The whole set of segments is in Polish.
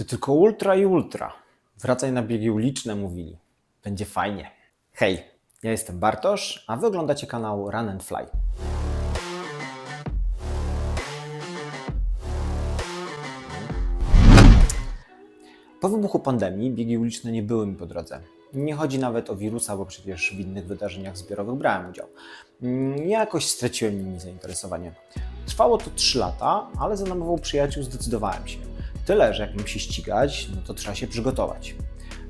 Ty tylko ultra i ultra. Wracaj na biegi uliczne, mówili. Będzie fajnie. Hej, ja jestem Bartosz, a wy oglądacie kanał Run and Fly. Po wybuchu pandemii biegi uliczne nie były mi po drodze. Nie chodzi nawet o wirusa, bo przecież w innych wydarzeniach zbiorowych brałem udział. Mm, Jakoś straciłem nimi zainteresowanie. Trwało to 3 lata, ale za namową przyjaciół zdecydowałem się. Tyle, że jak mam się ścigać, no to trzeba się przygotować.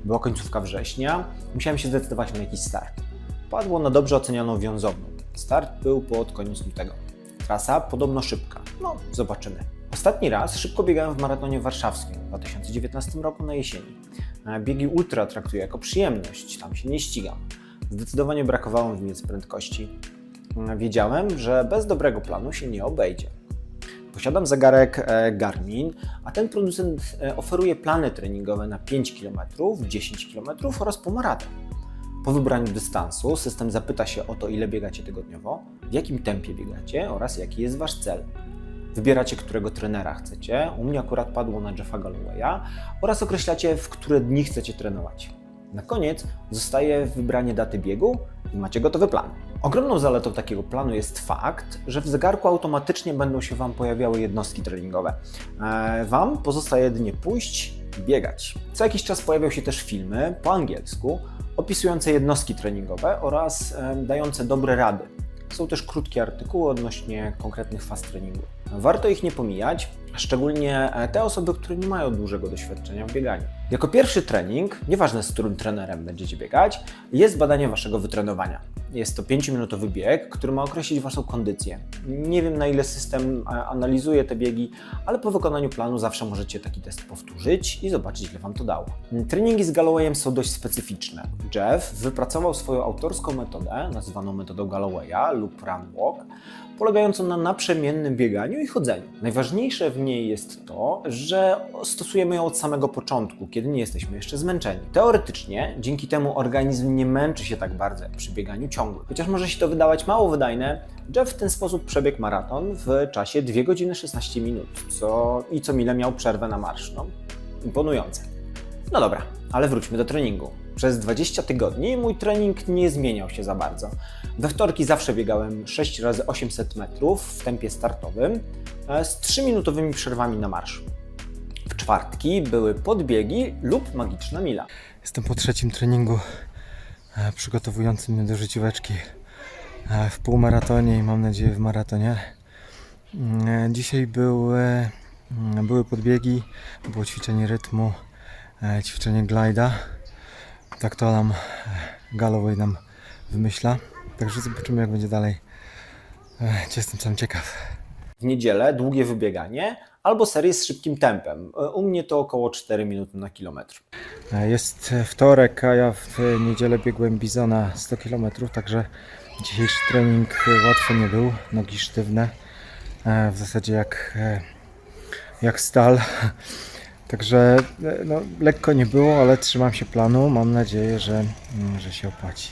Była końcówka września, musiałem się zdecydować na jakiś start. Padło na dobrze ocenioną wiązowną. Start był pod koniec lutego. Trasa podobno szybka. No, zobaczymy. Ostatni raz szybko biegałem w maratonie warszawskim w 2019 roku na jesieni. E, Biegi ultra traktuję jako przyjemność, tam się nie ścigam. Zdecydowanie brakowało mi więc prędkości. E, Wiedziałem, że bez dobrego planu się nie obejdzie. Posiadam zegarek e, Garmin, a ten producent e, oferuje plany treningowe na 5 km, 10 km oraz półmaraton. Po wybraniu dystansu system zapyta się o to, ile biegacie tygodniowo, w jakim tempie biegacie oraz jaki jest wasz cel. Wybieracie, którego trenera chcecie. U mnie akurat padło na Jeffa Gallowaya oraz określacie, w które dni chcecie trenować. Na koniec zostaje wybranie daty biegu i macie gotowy plan. Ogromną zaletą takiego planu jest fakt, że w zegarku automatycznie będą się Wam pojawiały jednostki treningowe. E, Wam pozostaje jedynie pójść i biegać. Co jakiś czas pojawią się też filmy po angielsku opisujące jednostki treningowe oraz dające dobre rady. Są też krótkie artykuły odnośnie konkretnych faz treningu. Warto ich nie pomijać, szczególnie e, te osoby, które nie mają dużego doświadczenia w bieganiu. Jako pierwszy trening, nieważne z którym trenerem będziecie biegać, jest badanie waszego wytrenowania. Jest to 5-minutowy bieg, który ma określić waszą kondycję. Nie wiem na ile system e, analizuje te biegi, ale po wykonaniu planu zawsze możecie taki test powtórzyć i zobaczyć, ile wam to dało. Treningi z Gallowayem są dość specyficzne. Jeff wypracował swoją autorską metodę, nazywaną metodą Gallowaya lub Run Walk, polegającą na naprzemiennym bieganiu i chodzeniu. Najważniejsze w niej jest to, że stosujemy ją od samego początku, kiedy nie jesteśmy jeszcze zmęczeni. Teoretycznie dzięki temu organizm nie męczy się tak bardzo przy bieganiu ciągłym. Chociaż może się to wydawać mało wydajne, Jeff w ten sposób przebiegł maraton w czasie 2 godziny 16 minut, co i co mile miał przerwę na marsz. No, imponujące. No dobra, ale wróćmy do treningu. Przez 20 tygodni mój trening nie zmieniał się za bardzo. We wtorki zawsze biegałem 6 razy 800 metrów w tempie startowym e, z 3-minutowymi przerwami na marsz. Czwartki były podbiegi lub magiczna mila. Jestem po trzecim treningu e, przygotowującym mnie do życióweczki e, w półmaratonie i mam nadzieję w maratonie. Mm, e, Dzisiaj były, mm, były podbiegi, było ćwiczenie rytmu, ćwiczenie glida. Tak to nam Galloway nam wymyśla. Także zobaczymy jak będzie dalej. Jestem sam ciekaw. W niedzielę długie wybieganie albo serię z szybkim tempem. E, U mnie to około 4 minuty na kilometr. E, Jest wtorek, a ja w niedzielę biegłem Bizona 100 km, także dzisiejszy trening łatwy nie był, nogi sztywne, e, w zasadzie jak, jak stal. Także no, lekko nie było, ale trzymam się planu. Mam nadzieję, że, mm, że się opłaci.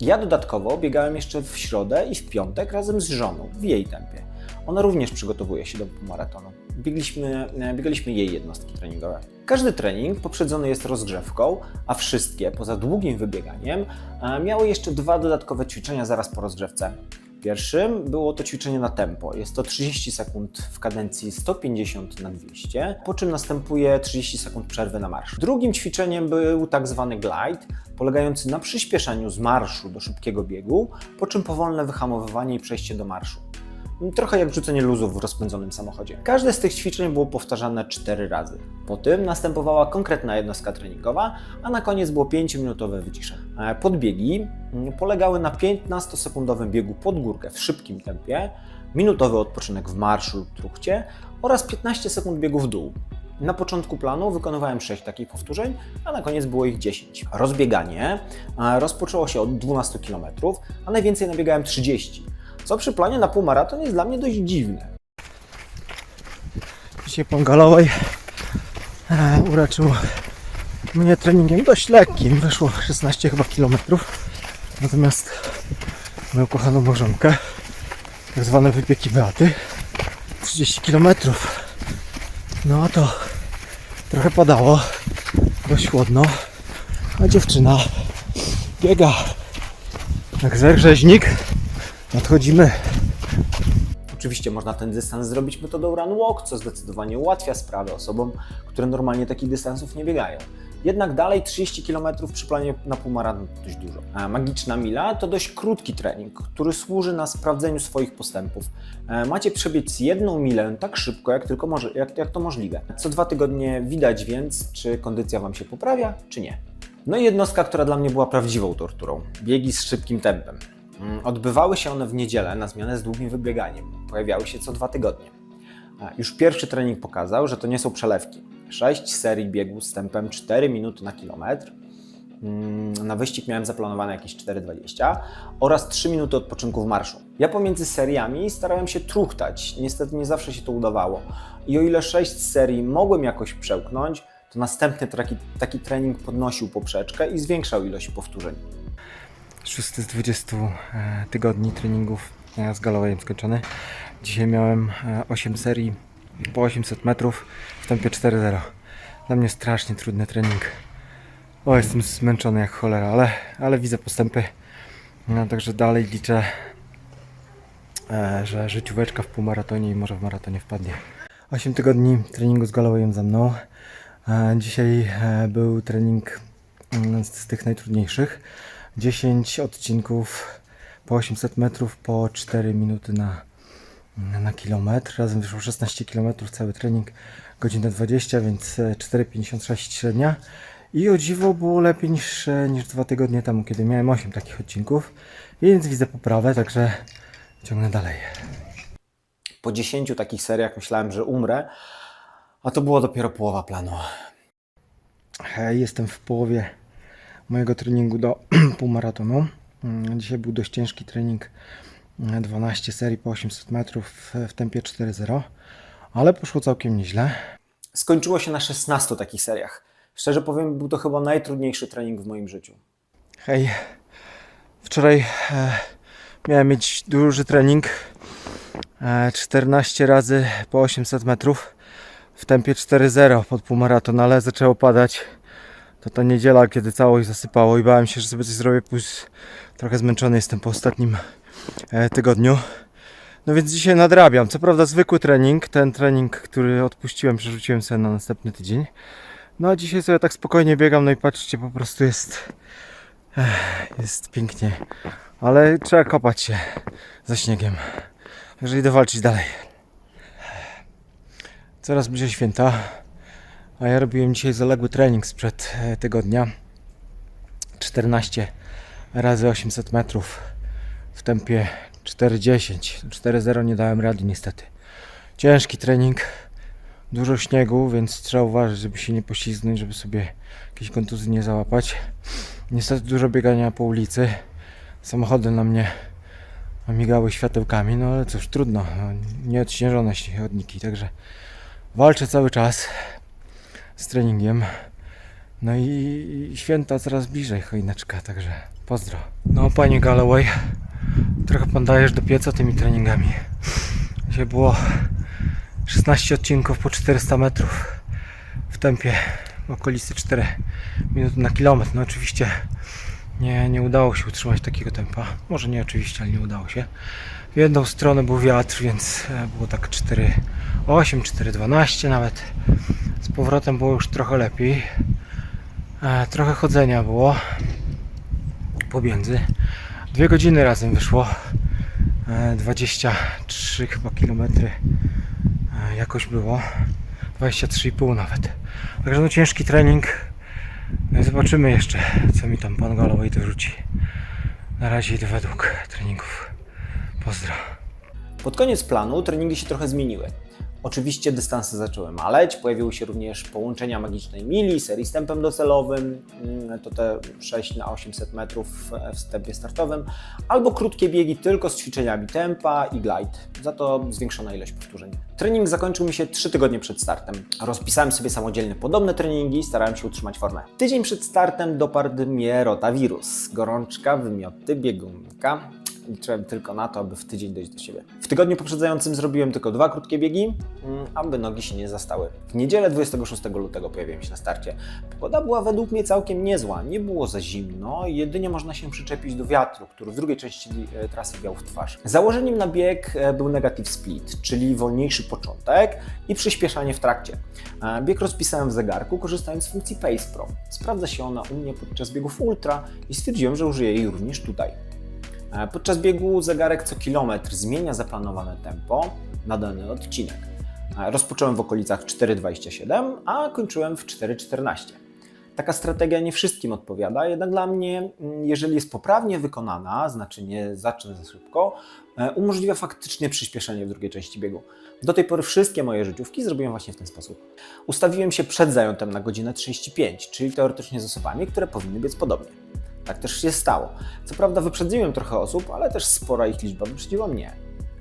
Ja dodatkowo biegałem jeszcze w środę i w piątek razem z żoną w jej tempie. Ona również przygotowuje się do półmaratonu. Biegliśmy, e, biegaliśmy jej jednostki treningowe. Każdy trening poprzedzony jest rozgrzewką, a wszystkie, poza długim wybieganiem, e, miały jeszcze dwa dodatkowe ćwiczenia zaraz po rozgrzewce. Pierwszym było to ćwiczenie na tempo. Jest to 30 sekund w kadencji 150 na 200, po czym następuje 30 sekund przerwy na marsz. Drugim ćwiczeniem był tak zwany glide, polegający na przyspieszeniu z marszu do szybkiego biegu, po czym powolne wyhamowywanie i przejście do marszu. Trochę jak rzucenie luzów w rozpędzonym samochodzie. Każde z tych ćwiczeń było powtarzane 4 razy. Po tym następowała konkretna jednostka treningowa, a na koniec było 5-minutowe wyciszenie. E, Podbiegi mm, polegały na 15-sekundowym biegu pod górkę w szybkim tempie, minutowy odpoczynek w marszu lub truchcie oraz 15 sekund biegu w dół. Na początku planu wykonywałem 6 takich powtórzeń, a na koniec było ich 10. Rozbieganie e, rozpoczęło się od 12 km, a najwięcej nabiegałem 30 co przy planie na półmaraton jest dla mnie dość dziwne. Dzisiaj pan Galloway e, uraczył mnie treningiem dość lekkim. Wyszło 16 chyba kilometrów. Natomiast moją kochaną małżonkę, tak zwane wypieki Beaty, 30 kilometrów. No to Trochę padało, dość chłodno, a dziewczyna biega. Także rzeźnik, nadchodzimy. Oczywiście można ten dystans zrobić metodą run walk, co zdecydowanie ułatwia sprawę osobom, które normalnie takich dystansów nie biegają. Jednak dalej 30 km przy planie na półmaraton to dość dużo. A magiczna mila to dość krótki trening, który służy na sprawdzeniu swoich postępów. E, Macie przebiec jedną milę tak szybko, jak tylko może, jak, jak to możliwe. Co dwa tygodnie widać więc, czy kondycja Wam się poprawia, czy nie. No i jednostka, która dla mnie była prawdziwą torturą. Biegi z szybkim tempem. Mm, Odbywały się one w niedzielę na zmianę z długim wybieganiem. Pojawiały się co dwa tygodnie. Już pierwszy trening pokazał, że to nie są przelewki. 6 serii biegów z tempem 4 minuty na kilometr. Mm, Na wyścig miałem zaplanowane jakieś 4,20 oraz 3 minuty odpoczynku w marszu. Ja pomiędzy seriami starałem się truchtać. Niestety nie zawsze się to udawało. I o ile 6 serii mogłem jakoś przełknąć, to następny taki, taki trening podnosił poprzeczkę i zwiększał ilość powtórzeń. Szósty z 20 e, tygodni treningów e, z Gallowayem skończony. Dzisiaj miałem e, 8 serii po 800 metrów w tempie 4.0. Dla mnie strasznie trudny trening. O, jestem zmęczony jak cholera, ale, ale widzę postępy. No, także dalej liczę, e, że życióweczka w półmaratonie i może w maratonie wpadnie. 8 tygodni treningu z Gallowayem za mną. E, Dzisiaj e, był trening mm, z tych najtrudniejszych. 10 odcinków po 800 metrów po 4 minuty na, na kilometr. Razem wyszło 16 km cały trening, godzinę 20, więc e, 4,56 średnia. I o dziwo było lepiej niż, e, niż dwa tygodnie temu, kiedy miałem 8 takich odcinków. Więc widzę poprawę, także ciągnę dalej. Po 10 takich seriach myślałem, że umrę, a to było dopiero połowa planu. E, Jestem w połowie mojego treningu do półmaratonu. Mm, Dzisiaj był dość ciężki trening. e, 12 serii po 800 metrów w- w tempie 4.0, ale poszło całkiem nieźle. Skończyło się na 16 takich seriach. Szczerze powiem, był to chyba najtrudniejszy trening w moim życiu. Hej, wczoraj e, miałem mieć duży trening. E, 14 razy po 800 metrów w tempie 4.0 pod półmaraton, ale zaczęło padać. To ta niedziela, kiedy całość zasypało i bałem się, że sobie coś zrobię, plus trochę zmęczony jestem po ostatnim e, tygodniu. No więc dzisiaj nadrabiam. Co prawda zwykły trening, ten trening, który odpuściłem, przerzuciłem sobie na następny tydzień. No a dzisiaj sobie tak spokojnie biegam, no i patrzcie, po prostu jest jest pięknie, ale trzeba kopać się za śniegiem. Także idę walczyć dalej. Coraz bliżej święta, a ja robiłem dzisiaj zaległy trening sprzed e, tygodnia. 14 razy 800 metrów w tempie 4.10. 4.0 nie dałem rady niestety. Ciężki trening, dużo śniegu, więc trzeba uważać, żeby się nie poślizgnąć, żeby sobie jakieś kontuzji nie załapać. Niestety dużo biegania po ulicy. Samochody na mnie migały światełkami, no ale cóż, trudno. No, Nieodśnieżone chodniki, także walczę cały czas z treningiem. No i święta coraz bliżej, choineczka, także pozdro. No panie Galloway, trochę pan dajesz do pieca tymi treningami. Dzisiaj było 16 odcinków po 400 metrów w tempie okolicy 4 minut na kilometr. No oczywiście nie, nie udało się utrzymać takiego tempa. Może nie oczywiście, ale nie udało się. W jedną stronę był wiatr, więc e, było tak 4,8, 4,12 nawet. Z powrotem było już trochę lepiej. E, Trochę chodzenia było pomiędzy. Dwie godziny razem wyszło. E, 23 chyba kilometry e, jakoś było. 23,5 nawet. Także no ciężki trening. No zobaczymy jeszcze, co mi tam pan Galloway dorzuci. Na razie idę według treningów. Pozdro. Pod koniec planu treningi się trochę zmieniły. Oczywiście dystanse zaczęły maleć, pojawiły się również połączenia magicznej mili, serii z tempem docelowym, mm, to te 6 na 800 metrów w tempie startowym, albo krótkie biegi tylko z ćwiczeniami tempa i glide, za to zwiększona ilość powtórzeń. Trening zakończył mi się 3 tygodnie przed startem. Rozpisałem sobie samodzielnie podobne treningi i starałem się utrzymać formę. Tydzień przed startem dopadł mnie rotawirus, gorączka, wymioty, biegunka. Liczyłem tylko na to, aby w tydzień dojść do siebie. W tygodniu poprzedzającym zrobiłem tylko dwa krótkie biegi, mm, aby nogi się nie zastały. W niedzielę 26 lutego pojawiłem się na starcie. Pogoda była według mnie całkiem niezła. Nie było za zimno, jedynie można się przyczepić do wiatru, który w drugiej części e, trasy wiał w twarz. Założeniem na bieg e, był negative split, czyli wolniejszy początek i przyspieszanie w trakcie. E, Bieg rozpisałem w zegarku, korzystając z funkcji Pace Pro. Sprawdza się ona u mnie podczas biegów ultra i stwierdziłem, że użyję jej również tutaj. E, Podczas biegu zegarek co kilometr zmienia zaplanowane tempo na dany odcinek. E, Rozpocząłem w okolicach 4,27, a kończyłem w 4,14. Taka strategia nie wszystkim odpowiada, jednak dla mnie, jeżeli jest poprawnie wykonana, znaczy nie zacznę za szybko, e, umożliwia faktycznie przyspieszenie w drugiej części biegu. Do tej pory wszystkie moje życiówki zrobiłem właśnie w ten sposób. Ustawiłem się przed zajątem na godzinę 35, czyli teoretycznie z osobami, które powinny biec podobnie. Tak też się stało. Co prawda wyprzedziłem trochę osób, ale też spora ich liczba wyprzedziła mnie.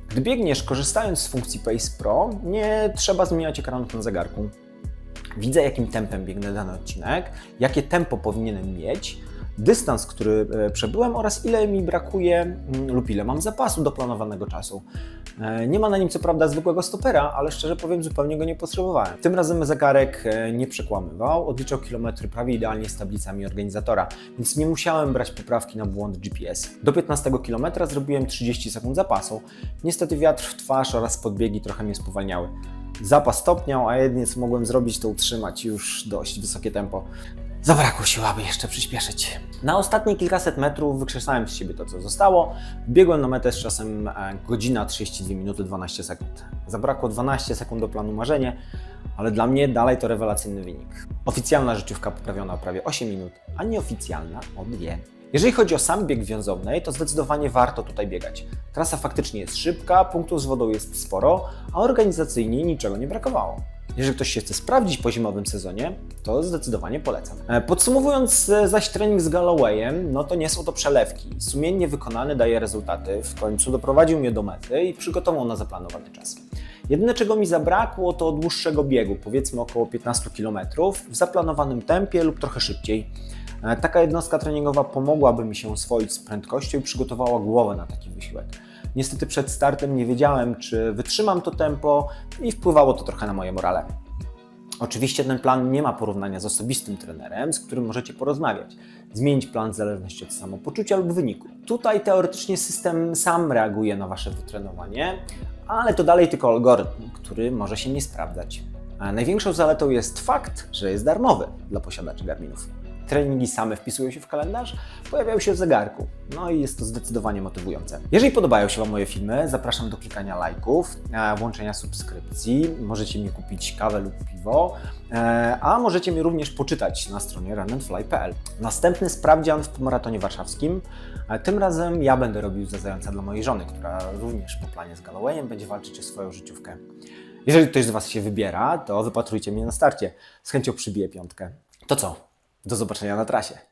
Gdy biegniesz korzystając z funkcji Pace Pro, nie trzeba zmieniać ekranów na zegarku. Widzę, jakim tempem biegnę dany odcinek, jakie tempo powinienem mieć, dystans, który e, przebyłem oraz ile mi brakuje mm, lub ile mam zapasu do planowanego czasu. E, Nie ma na nim co prawda zwykłego stopera, ale szczerze powiem, zupełnie go nie potrzebowałem. Tym razem zegarek e, nie przekłamywał, odliczał kilometry prawie idealnie z tablicami organizatora, więc nie musiałem brać poprawki na błąd GPS. Do 15 km zrobiłem 30 sekund zapasu. Niestety wiatr w twarz oraz podbiegi trochę mnie spowalniały. Zapas stopniał, a jedynie co mogłem zrobić to utrzymać już dość wysokie tempo. Zabrakło sił, aby jeszcze przyspieszyć. Na ostatnie kilkaset metrów wykrzesałem z siebie to, co zostało. Biegłem na metę z czasem e, godzina 32 minuty 12 sekund. Zabrakło 12 sekund do planu marzenie, ale dla mnie dalej to rewelacyjny wynik. Oficjalna życiówka poprawiona o prawie 8 minut, a nieoficjalna o 2. Jeżeli chodzi o sam bieg wiązownej, to zdecydowanie warto tutaj biegać. Trasa faktycznie jest szybka, punktów z wodą jest sporo, a organizacyjnie niczego nie brakowało. Jeżeli ktoś się chce sprawdzić po zimowym sezonie, to zdecydowanie polecam. E, Podsumowując e, zaś trening z Gallowayem, no to nie są to przelewki. Sumiennie wykonany daje rezultaty, w końcu doprowadził mnie do mety i przygotował na zaplanowany czas. Jedyne czego mi zabrakło to dłuższego biegu, powiedzmy około 15 km, w zaplanowanym tempie lub trochę szybciej. E, Taka jednostka treningowa pomogłaby mi się oswoić z prędkością i przygotowała głowę na taki wysiłek. Niestety przed startem nie wiedziałem, czy wytrzymam to tempo i wpływało to trochę na moje morale. Oczywiście ten plan nie ma porównania z osobistym trenerem, z którym możecie porozmawiać. Zmienić plan w zależności od samopoczucia lub wyniku. Tutaj teoretycznie system sam reaguje na Wasze wytrenowanie, ale to dalej tylko algorytm, który może się nie sprawdzać. A największą zaletą jest fakt, że jest darmowy dla posiadaczy Garminów. Treningi same wpisują się w kalendarz, pojawiają się w zegarku, no i jest to zdecydowanie motywujące. Jeżeli podobają się Wam moje filmy, zapraszam do klikania lajków, e, włączenia subskrypcji, możecie mi kupić kawę lub piwo, e, a możecie mnie również poczytać na stronie runandfly.pl. Następny sprawdzian w maratonie warszawskim, e, tym razem ja będę robił za zająca dla mojej żony, która również po planie z Gallowayem będzie walczyć o swoją życiówkę. Jeżeli ktoś z Was się wybiera, to wypatrujcie mnie na starcie. Z chęcią przybiję piątkę. To co? Do zobaczenia na trasie.